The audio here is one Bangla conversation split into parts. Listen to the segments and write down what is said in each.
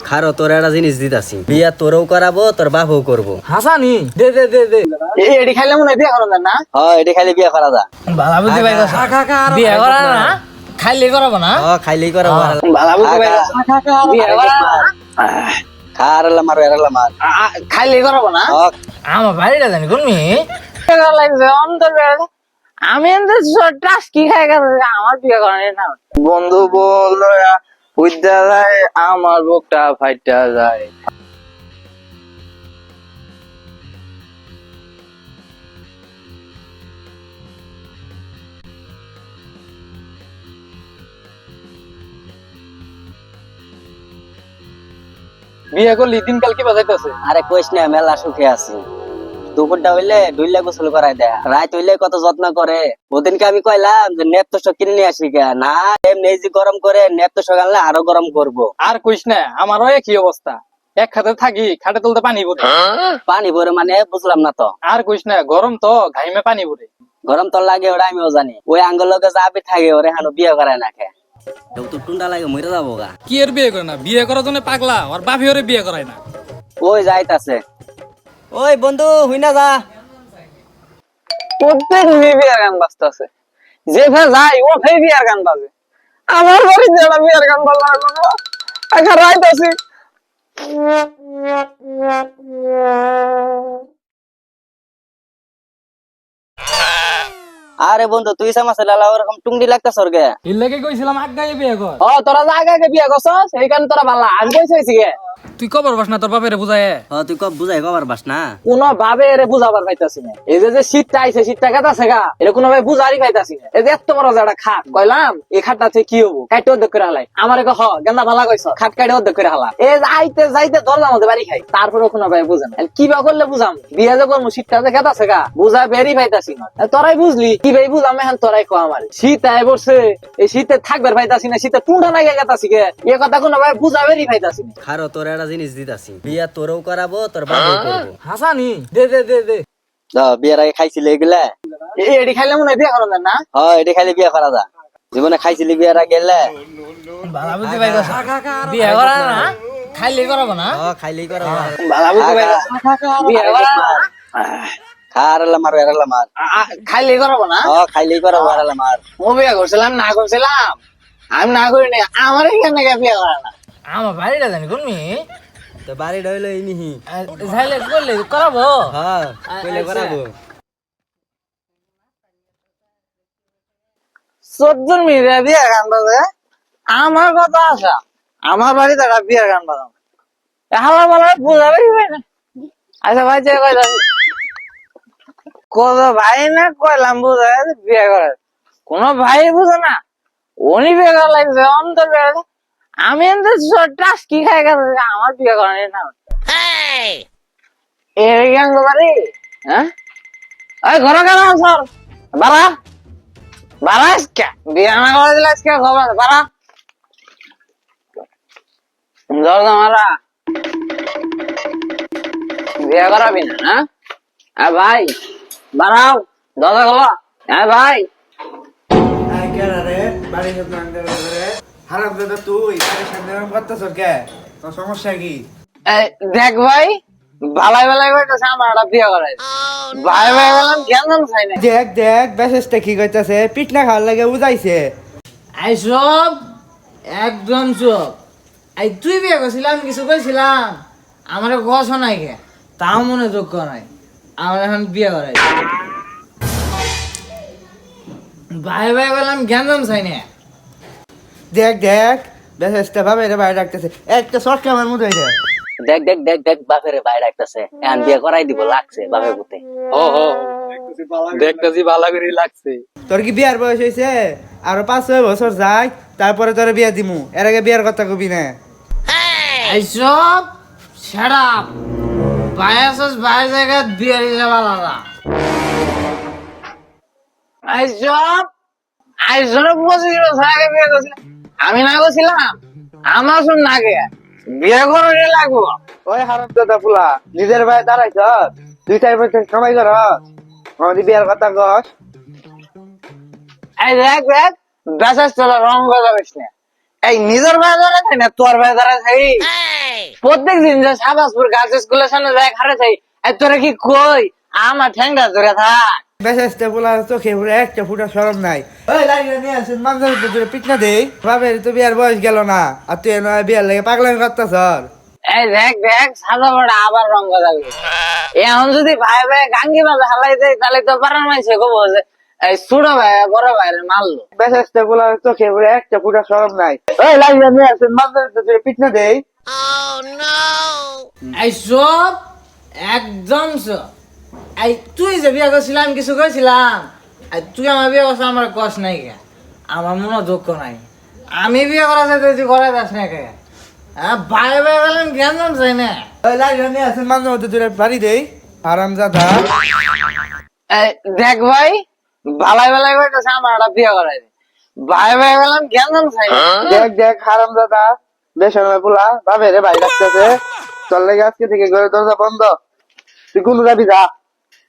খারো তোর একটা জিনিস দিতাছি। বিয়া তোরও করাবো তোর বাপও করব। হাসানি দে দে দে দে। এই এটি খাইলে মনে হয় বিয়ে করেন না? হ্যাঁ এটা খাইলে বিয়া করা যা বালা বুদ্ধি পাই গেছে করা না খাইলে করব না। হ খাইলেই করা বুঝতে বিয়ে না। মার করব না? আমার বাড়িটা জানি কোন মি করা লাগছে অন্তর আমি খাই গেছে আমার বিয়ে করেন না বন্ধু বল উদ্যা যায় আমার বুকটা ফাইটা যায়। বিয়ে করলি দিনকাল কি বাজাইতেছে? আরে কইস না, মেলা সুখে আছি। দুপুরটা হইলে ডুইলে গোসল করাই দেয়। রাত হইলে কত যত্ন করে। ওদিনকে আমি কইলাম যে নেপ তো কিনে নিয়ে আসি কে? না এমনি যে গরম করে নেপ তো আনলে আরও গরম করব। আর কইস না আমারও একই অবস্থা। এক খাতে থাকি খাটে তুলতে পানি পড়ে। পানি ভরে মানে বুঝলাম না তো। আর কইস না গরম তো ঘাইমে পানি পড়ে। গরম তো লাগে ওরা আমিও জানি। ওই আঙ্গুল লোকে যাবি থাকে ওরে হানো বিয়ে করায় না খে তো টুন্ডা লাগে মরে যাব গা। কি এর বিয়ে করে না? বিয়ে করার জন্য পাগলা আর বাপি ওরে বিয়ে করায় না। ওই যাইতাছে। ওই বন্ধু হুই না যা। প্রত্যেক মেয়ে বিয়ার গান বাজতেছে যে ফে যাই ও ফে বিয়ার গান বাজে। আমার বাড়িতে একটা বিয়ার গান বাজা এখন রাইত আছি। আরে বন্ধু তুই সামাসে লালা ওরকম টুংডি লাগতাছ ওর গে লাগে কইছিলাম আগাই বিয়ে কর। ও তোরা যা আগে আগে বিয়া করছস এই কারণে তোরা ভালো আমি কইছি হইছি গে। তুই কবর বাস না তোর বাপেরে বুঝায়। হ তুই কব বুঝাই কবার বাস না? কোন ভাবে এরে বুঝাবার পাইতাছি না। এই যে যে শীতটা আইছে শীতটা কাটাছে গা এটা কোনো ভাবে বুঝারই পাইতাছি না। এই যে এত বড় একটা খাট কইলাম এই খাটটা থেকে কি হব? কাইটে অর্ধেক করে হালাই। আমার হ গেন্দা ভালা কইছ খাট কাইটে অর্ধেক করে হালা। এই যে আইতে যাইতে ধরলাম আমাদের বাড়ি খাই। তারপরে কোনো ভাবে বুঝেন কি বা করলে বুঝাম? বিয়া যে করব শীতটা যে কাটাছে গা বুঝা বেরি পাইতাছি না। তোরাই বুঝলি কি ভাই বুঝাম এখন তোরাই কো আমার। শীত আয় পড়ছে এই শীতে থাকবার পাইতাছি না শীতে টুন্ডা নাগে গেতাছি গে। এ কথা কোনো ভাবে বুঝা বেরি পাইতাছি না। খারো তোর একটা জিনিস দিতাছি। বিয়া তোরও করাবো তোর বাপও করব। হাসানি দে দে দে দে। বিয়ের আগে খাইছিলি এগুলা? এটি খাইলে মনে হয় বিয়া করেন না? হ এটা খাইলে বিয়া করা যা জীবনে খাইছিলি বিয়ের আগে এলে? বিয়ে করা না? করব না? খাইলেই করা বিয়া করা করব খাইলেই করা ও বিয়া করছিলাম করছিলাম। আমি না করিনি আমার এখানে বিয়া করে না? আমার বাড়িটা জানি কোন মি? তো বাড়ি ডইলো ইনিহি যাইলে করলে করাবো? হ কইলে করাবো। চোদ্দ মিনিটে বিয়া গান বাজে? আমার কথা আসা আমার বাড়িতে একটা বিয়া গান বাজাম বুঝাবেই ভাই না আচ্ছা ভাই যে কয় যাবি কত ভাই না কয়লাম বিয়ে করে কোনো ভাই বুঝে না। উনি বিয়ে করা লাগছে অন্তর বিয়ে করে। আমি টাস কি খাই গেছে আমার বিয়ে করেন না এই হ্যাঁ ওই ঘর কেন স্যার বাড়া? বাড়া আজকে? বিয়ে না করে দিলে আজকে খবর? বাড়া? ধর মারা। বিয়ে করাবি না হ্যাঁ? হ্যাঁ ভাই বাড়াও দাদা হ্যাঁ ভাই। হারাম দাদা তুই করতেছ কে? তোর সমস্যা কি? দেখ ভাই ভালাই ভালাই কইতেছে আমার বিয়ে করাই ভাই ভাই বললাম চাই না দেখ দেখ কি কইতাছে? পিঠ না খাওয়ার লাগে বুঝাইছে। আই সব একদম চুপ। আই তুই বিয়ে করছিলাম কিছু কইছিলাম। আমার গছ নাই কে তাও মনে যোগ্য নাই। আমার এখন বিয়ে করাই ভাই ভাই বললাম জ্ঞান চাই না দেখ দেখ মেসেজটা ভাবে রে বাইরে রাখতেছে একটা শর্ট আমার দেখ দেখ দেখ দেখ বাপের বাইরে রাখতেছে এখন বিয়ে করাই দিব লাগছে বাপের পুতে। ও হো দেখতেছি ভালো করে লাগছে। তোর কি বিয়ার বয়স হয়েছে আরও পাঁচ ছয় বছর যাই তারপরে তোর বিয়া দিমু। এর আগে বিয়ার কথা কবি না। এই সব সেরা ভাই আসস ভাই জায়গা বিয়ে দিলে আলাদা আইসব আইসব বসে আগে বিয়ে করছিল আমি না করছিলাম আমার শুন না গে বিয়ে করে লাগবো। ওই হারাম দাদা পুলা নিজের ভাই দাঁড়াইছ দুই চার বছর কামাই কর আমাদের বিয়ার কথা কস। এই দেখ দেখ বেসাস তোলা রং যাবিস না। এই নিজের ভাই খাই না তোর ভাই খাই প্রত্যেক দিন যে শাহবাজপুর গার্লস স্কুলের সামনে যায় খারে থাই আর তোরা কি কই? আমার ঠ্যাংটা ধরে থাক। বেশাসটা পোলা চোখে পুরো একটা ফুটা সরম নাই। ওই লাইনে নিয়ে আসেন মানুষের ভিতরে পিটনা দেই। বাবের তো বিয়ার বয়স গেল না আর তুই এনে বিয়ার লাগে পাগলামি করতাছ এই দেখ দেখ সাদা বড়া আবার রঙ যাবে এখন যদি ভাই ভাই গাঙ্গি মাঝে হালাই দেয় তাহলে তো পারার মাইছে কব যে এই ছোট ভাই বড় ভাইরে মারলো বেশাসটা পোলা চোখে পুরো একটা ফুটা সরম নাই। ওই লাইনে নিয়ে আসেন মানুষের ভিতরে পিটনা দেই। এই সব একদম সব এই তুই যে বিয়া করছিলাম কিছু কইছিলাম? তুই আমার বিয়ে করছিস আমার কষ্ট নাই কে আমার মনে দুঃখ নাই। আমি বিয়ে করা চাই তুই করা যাস না কে হ্যাঁ ভাই ভাই গেলাম জ্ঞান জান চাই না। ওই লাইনে নিয়ে আসেন মানুষের ভিতরে বাড়ি দেই। আরাম দেখ ভাই বালাই বালাই কইতেছে আমার একটা বিয়ে করাই দে। ভাই ভাই গেলাম জ্ঞান জান চাই না। দেখ দেখ হারাম দাদা বেসরমে পোলা বাবে রে ভাই ডাকতেছে। চল লেগে আজকে থেকে ঘরে দরজা বন্ধ। তুই কোন যাবি যা।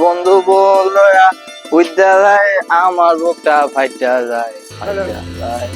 বন্ধু বলয়া উইদ্যা যায় আমার বুকটা ফাইটা যায় ফাইটা যায়।